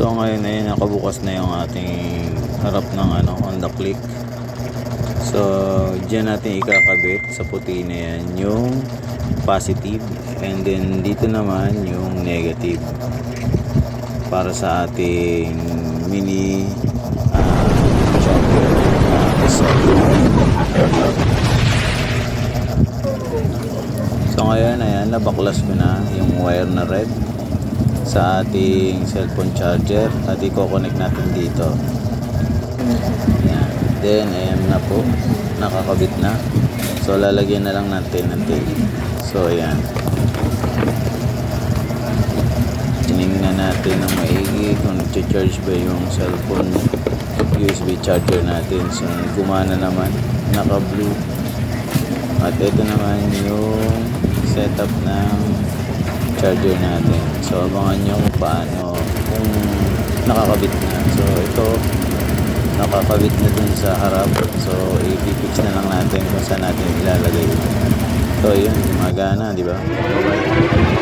So ngayon ay nakabukas na yung ating harap ng ano, on the click. So diyan natin ikakabit sa puti na yan yung positive and then dito naman yung negative. Para sa ating mini uh, chopper uh, So ngayon ayan nabaklas ko na yung wire na red sa ating cellphone charger at i-connect natin dito. Ayan. Then ayan na po nakakabit na. So lalagyan na lang natin ng tape. So ayan. Tinignan natin ng maigi kung nag-charge ba yung cellphone USB charger natin. So gumana naman. Naka-blue. At ito naman yung setup ng charger natin. So, abangan nyo kung paano, kung nakakabit na. So, ito, nakakabit na dun sa harap. So, i-fix na lang natin kung saan natin ilalagay. So, yun, magana, di ba? Bye-bye.